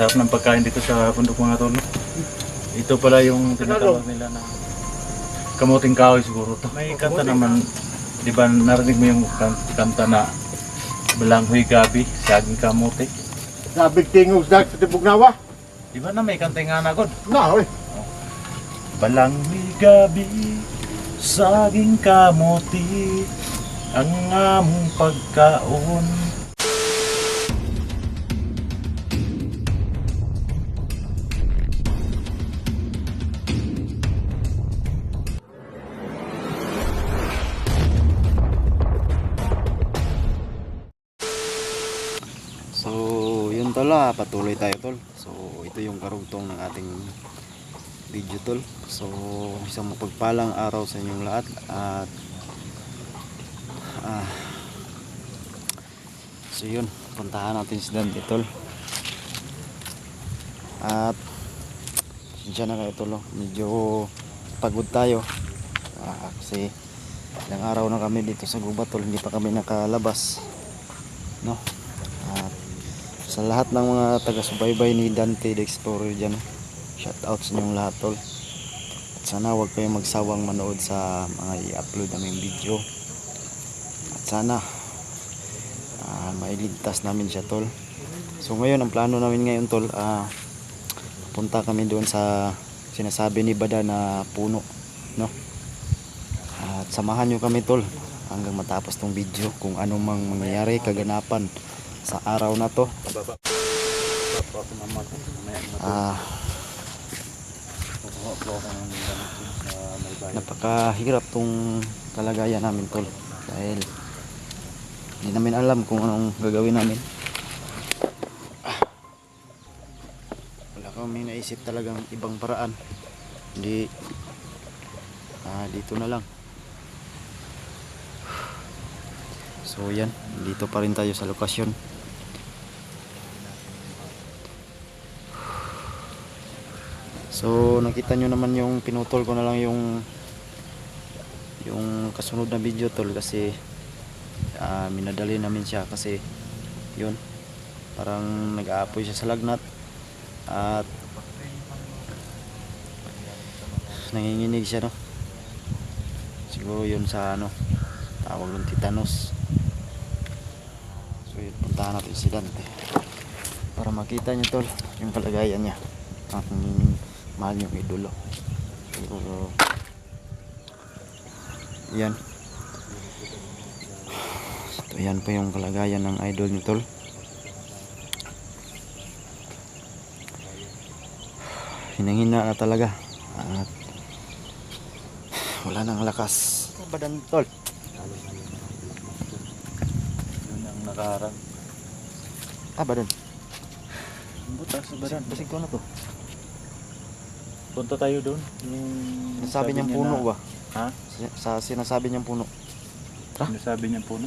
Sarap ng pagkain dito sa bundok mga tol. Ito pala yung tinatawag nila na kamuting kahoy siguro to. May kanta naman, di ba narinig mo yung kan- kanta na Balanghoy Gabi, Saging Kamote. Sabig tingog sa tibog nawa. Di ba na may kanta nga na God? Na, oy. Balanghoy Gabi, Saging Kamote, ang among pagkaon. Ah, patuloy tayo tol. So, ito yung karugtong ng ating video tol. So, isang mapagpalang araw sa inyong lahat at ah, So, yun, puntahan natin si Dante tol. At siya na kayo tol, oh. medyo pagod tayo. Ah, kasi ilang araw na kami dito sa gubat tol, hindi pa kami nakalabas. No? Sa lahat ng mga taga-subaybay ni Dante the Explorer dyan shout out lahat tol. At sana huwag kayong magsawang manood sa mga i-upload naming video. At sana ah, mailigtas namin siya tol. So ngayon ang plano namin ngayon tol ah, punta kami doon sa sinasabi ni Bada na puno no? At samahan nyo kami tol hanggang matapos tong video kung ano mang mangyayari kaganapan sa araw na to. Ah. Napakahirap tong kalagayan namin tol. Dahil hindi namin alam kung anong gagawin namin. Ah. wala kami naisip talagang ibang paraan. Hindi. Ah, dito na lang. So yan, dito pa rin tayo sa lokasyon. So nakita nyo naman yung pinutol ko na lang yung yung kasunod na video tol kasi ah, minadali namin siya kasi yun parang nag-aapoy siya sa lagnat at nanginginig siya no? Siguro yun sa ano tawag ng titanos So yun, puntahan natin si Dante para makita nyo tol yung kalagayan niya. Aking mahal yung idolo. So, yan. So yan po yung kalagayan ng idol ni tol. Hinang-hina na talaga. At wala nang lakas. Badan tol? Yun ang nakaharang. ah badan Butas sa baran. basig ko na to Punta tayo doon. Yung Sinasabi niyang niya puno ba? Ha? Sa- Sa sinasabi niyang puno. Ah. Sinasabi niyang puno.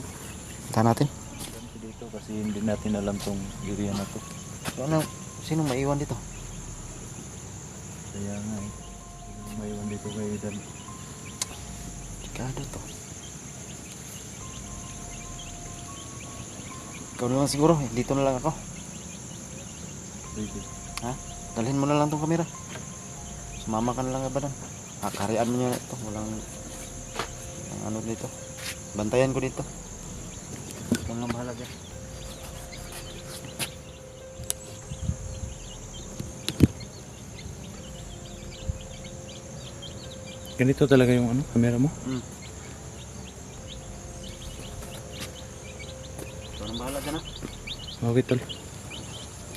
Punta natin. Dito kasi hindi natin alam tong area na to. Ano, sino maiwan dito? Kaya nga eh. Yung Maiwan dito kay Dan. Delikado to. Ikaw na lang siguro, eh. dito na lang ako. Pwede. Ha? Dalhin mo na lang tong kamera. Sumama ka na lang ba doon? Ah, karian mo niya ito. Walang, walang ano dito. Bantayan ko dito. Bahala dyan. Ganito talaga yung ano, camera mo? Hmm. Na bahala dyan ha. Okay tol.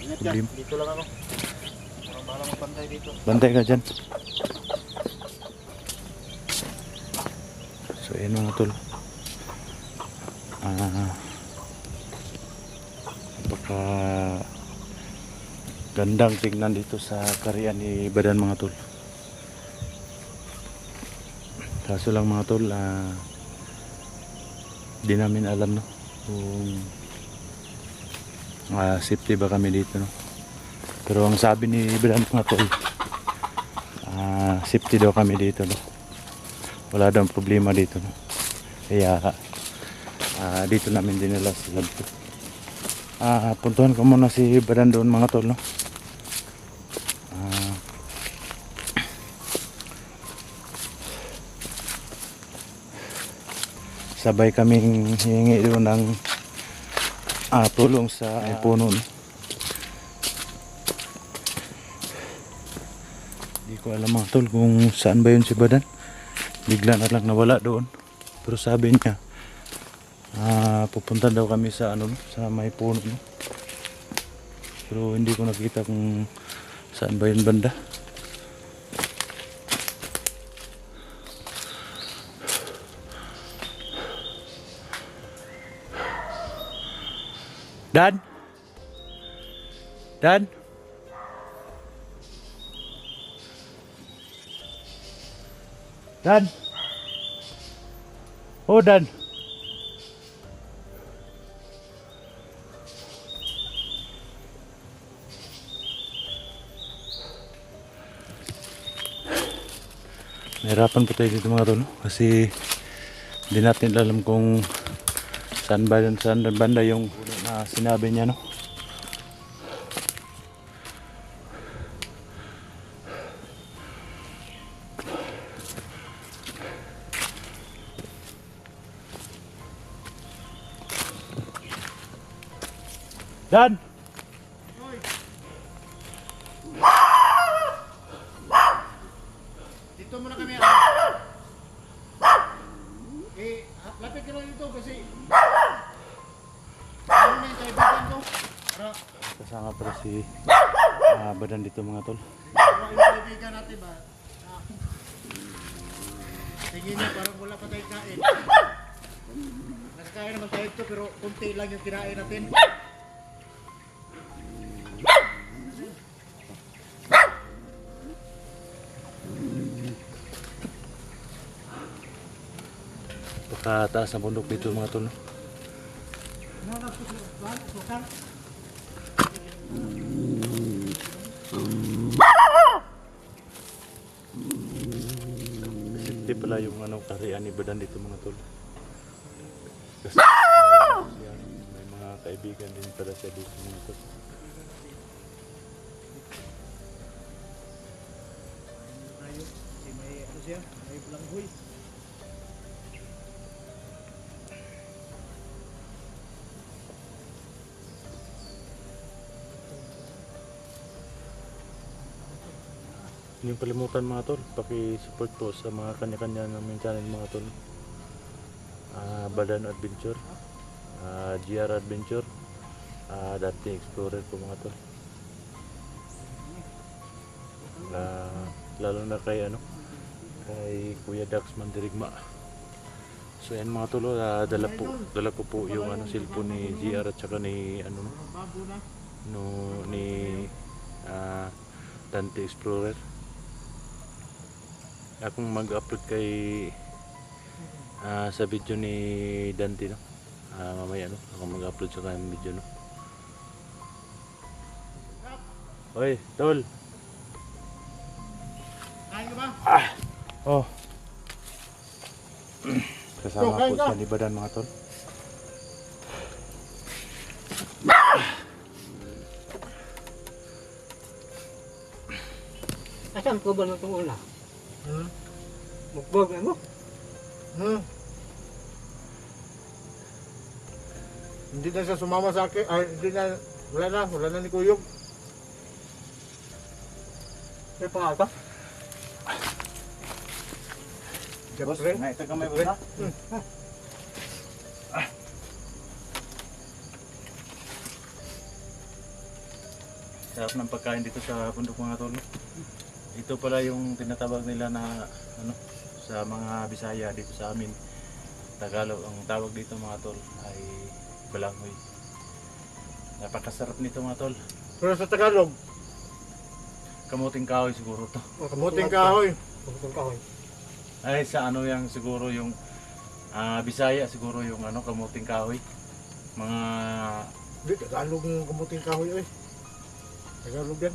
Ingat ka. Dito lang ako. Mapantay dito. Bantay ka dyan. So yun mga tol. Ah, napaka gandang tignan dito sa karian ni Badan mga tol. Kaso lang mga tol, ah, di namin alam no kung ah, safety ba kami dito no. Pero ang sabi ni Brand mga tol, uh, eh, ah, safety daw kami dito. No? Wala daw problema dito. No? Kaya uh, dito namin din nila sila dito. Uh, ah, puntuhan ko muna si Brand doon mga tol. No? Sabay kaming hingi doon ng uh, tulong sa uh, puno. No? Ko alam mga tol kung saan ba yun si Badan. Bigla na lang nawala doon. Pero sabi niya, ah, pupunta daw kami sa ano no, sa may puno. No? Pero hindi ko nakita kung saan ba yun banda. Dan? Dan? Dan? Oh, Dan. Nahirapan po tayo dito mga tol kasi hindi natin alam kung saan ba saan banda yung na sinabi niya no. Dan! Dito muna kami. Eh, lapit ka lang dito kasi ano na yung kaibigan ko? Para Kasama pala si ah, Badan dito mga tol. para yung kaibigan natin ba? Ah. Tingin niya parang wala pa tayong kain. Nakakain naman tayo ito pero kunti lang yung kinain natin. Pagkataas ng bundok dito mga tol. Safety pala yung ano, karian ni Badan dito mga tol. Kasi may mga kaibigan din pala siya dito mga tol. May ano siya, may bulanghoy. Yung kalimutan mga tol, paki-support po sa mga kanya-kanya naming channel mga tol. Ah, Badan Adventure, ah, GR Adventure, ah, Dante Explorer po mga tol. Ah, lalo na kay ano, kay Kuya Dax Mandirigma. So yan mga tol, ah, dala po, dala ko po yung ano cellphone ni GR at saka ni ano no, ni ah, Dante Explorer. Akong mag-upload kay ah, sa video ni Dante no. Ah, mamaya no, ako mag-upload sa kanyang video no. Hoy, tol. Kain ka ba? Oh. Kasama po ka. sa libadan mga tol. Asan ko ba na itong una? Hmm? Mugbog na mo? Hmm. Hindi na siya sumama sa akin. Ay, hindi na. Wala na. Wala na ni Kuyog. May pangaka? Siyempre. ito kamay ba? Sarap ng pagkain dito sa bundok mga tol. Ito pala yung tinatawag nila na ano sa mga Bisaya dito sa amin. Tagalog ang tawag dito mga tol ay balanghoy. Napakasarap nito mga tol. Pero sa Tagalog, Kamuting kahoy siguro to. kamuting kahoy. Pagkutong kahoy. Ay sa ano yang siguro yung ah, Bisaya siguro yung ano kamuting kahoy. Mga Hindi, Tagalog yung kamuting kahoy. Oy. Tagalog yan.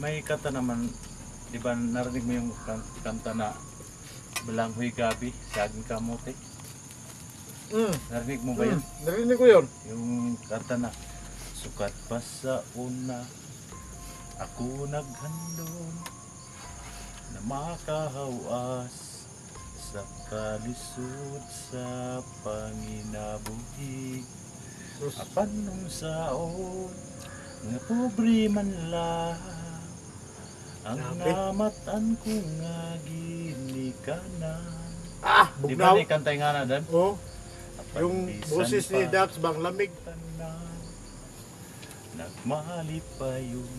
May kanta naman, 'di ba narinig mo yung kan- kanta na Balanghoy Gabi, Saging Kamote? Mm. Narinig mo ba yun? Mm. Narinig ko yun. Yung kanta na Sukat pa sa una Ako naghandom Na makahawas sa kalisod sa panginabuhi apan nung saon nga pobre man lang ang Grabe. namatan ko nga ginikanan Ah, di ba bugnaw. ni kantay nga na dan Oh, yung bisan boses ni pa Dax bang lamig. tanan, nagmali pa yun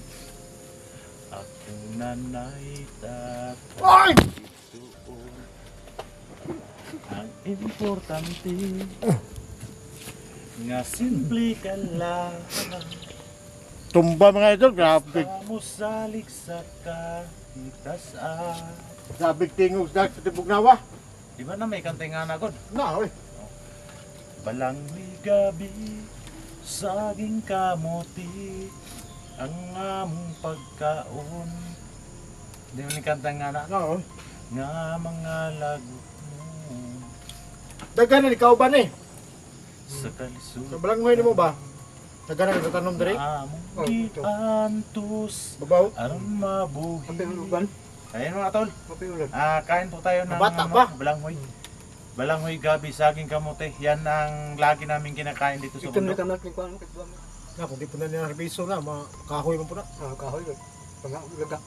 akong nanay tatay Ay! Isuon. Ang importante nga simple ka lang Tumba mga idol, grabe. salig sa kahitasan Grabe tingog Dax sa bugnawa. di ba na may kantay nga na god Na, oy. balang may gabi saging kamuti ang among pagkaon di ba ni kantay nga na Na, oy. nga mga lagot mo Daghan na ikaw ba ni? sa kalisod Sa balanghoy ni mo ba? Daghan na tanom diri? among Oh, ito. giantos Babaw. aron mabuhi Kapiulugan. ayun mga tol Kapiulan. ah kain po tayo ng Bata ano, ba? balanghoy balanghoy gabi saging kamote yan ang lagi namin kinakain dito sa Ito na bundok kamat ng kuwan. Katwa mo. Na, kung di po na niya harbiso na, makahoy mo po na. Ah, kahoy. Pangagaga.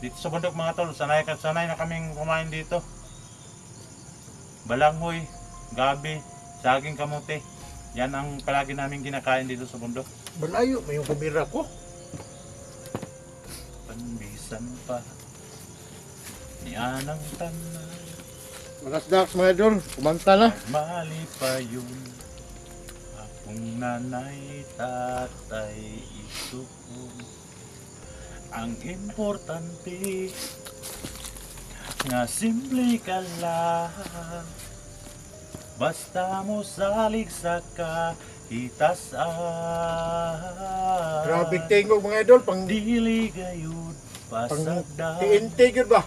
dito sa bundok mga tol sanay ka sanay na kaming kumain dito balanghoy gabi saging kamote. Yan ang palagi namin kinakain dito sa bundok. Malayo, may yung kumira ko. panbisan pa. Ni anang tanan Magas Dax mga idol, kumanta na. mali pa yun. Akong nanay tatay isuko ang importante nga simple ka lang basta mo salig sa kahitasan Grabe tingog mga idol, pang dili gayud pasagdan TNT yun ba?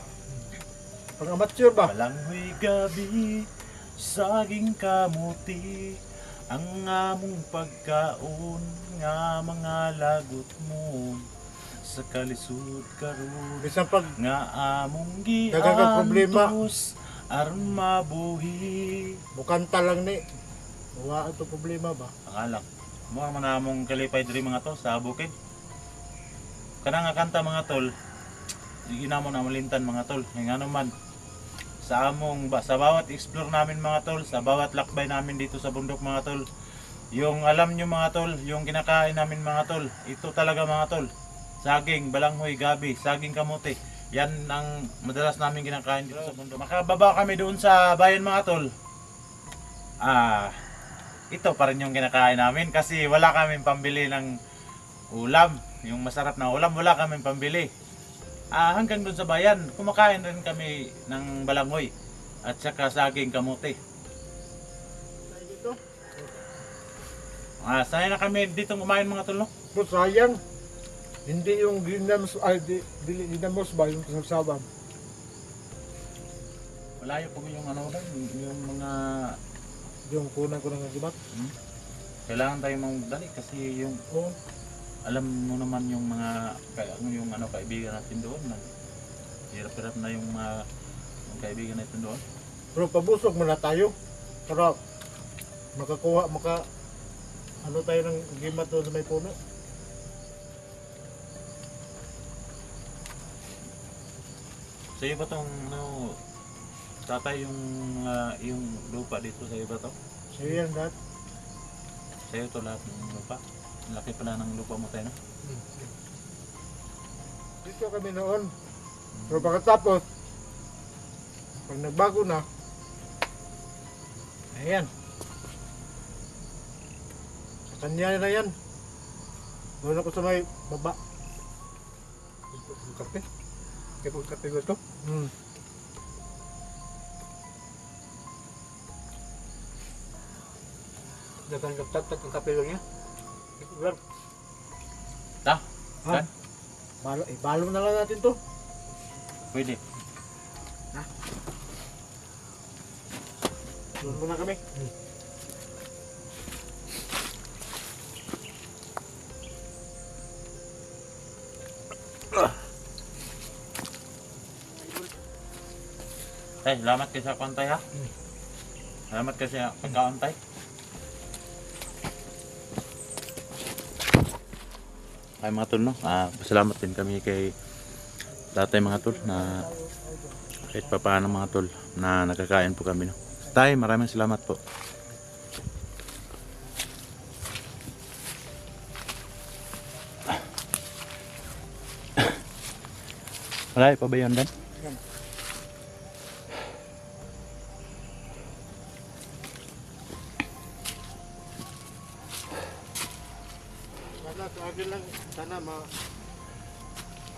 Pang amateur ba? Balanghoy gabi, saging kamuti, ang among pagkaon nga mga lagot mo sa kalisod karon Bisan pag nga among kang problema. Aron mabuhi. bukanta lang ni. Wala ito problema ba? Akala mo ang mga among kalipay diri mga to sa bukid. Kana nga kanta mga tol, di na malintan mga tol. Nga ano man sa among ba, sa bawat explore namin mga tol, sa bawat lakbay namin dito sa bundok mga tol. Yung alam nyo mga tol, yung kinakain namin mga tol, ito talaga mga tol. Saging, balanghoy, gabi, saging kamote. Yan ang madalas namin kinakain dito sa bundok. Makababa kami doon sa bayan mga tol. Ah, ito pa rin yung kinakain namin kasi wala kaming pambili ng ulam. Yung masarap na ulam, wala kaming pambili. Ah, hanggang doon sa bayan, kumakain rin kami ng balanghoy at saka saging kamote. Ah, sanay na kami dito kumain mga tol, no? Pero sayang. Hindi yung ginamos, ay di, dili ginamos ba yung sabam. Malayo po yung ano lang, yung mga Yung kunan ko ng gibat. kailangan tayo magdali kasi yung Oh, alam mo naman yung mga yung ano kaibigan natin doon na hirap-hirap na yung mga yung kaibigan natin doon. pero pabusog muna tayo. Para makakuha, maka ano tayo ng gimat doon sa may puno. Sa iyo ba tong ano, tatay yung ah, yung lupa dito sa iyo ba to? So yan lahat. Sa iyo to lahat ng lupa. Ang Laki pala ng lupa mo tayo, no? Dito kami noon. Pero pagkatapos, pag nagbago na, ayan. Sa kanya na yan. Doon ako sa may baba. Kape. Kaya po kape ko ito. Hmm. Dagan kaptat ang kape lang niya. Kapiulan. Ta? Ha? Saan? Balo, eh, balo na lang natin to. Pwede. Doon muna kami. Tay, salamat kayo sa kontay ha. Salamat kasi sa pagkaontay. Ay mga tol, no? Ah, salamat din kami kay tatay mga tol na kahit pa paano mga tol na nakakain po kami. No? Tay, maraming salamat po. Wala pa ba yun Dan?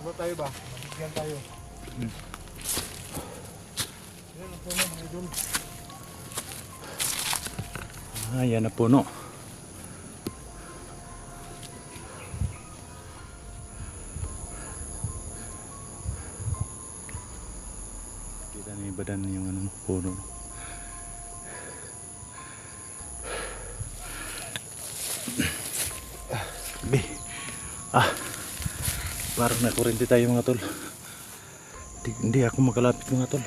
Ano tayo ba? Mabigyan tayo. Hmm. Yan ang puno mga idol. Ah, yan na puno. Kita ni badan yung ano, puno. Parang nakurente tayo mga tol. Di, hindi ako makalapit mga tol.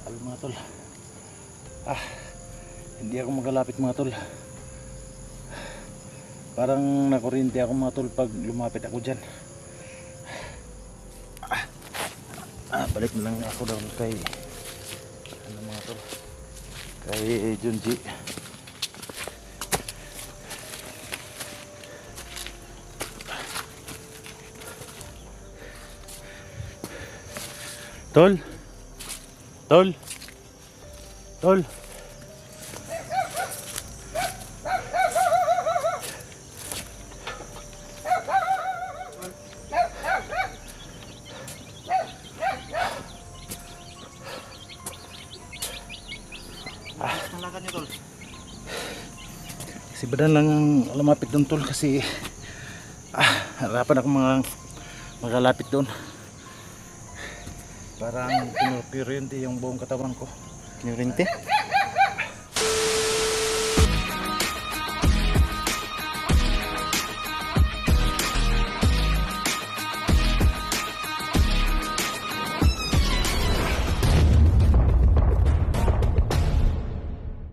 Sabi mga tol. Ah, hindi ako magalapit mga tol. Parang nakurinti ako mga tol pag lumapit ako dyan. Ah, ah, balik na lang ako daw kay. Kay Junji. Tol. Tol. Tol. Nalakan niyo tol. Si Badan lang ang lumapit doon tol kasi ah, harapan ako mga magalapit doon. Parang pinupiryente yung buong katawan ko. Kinurinti?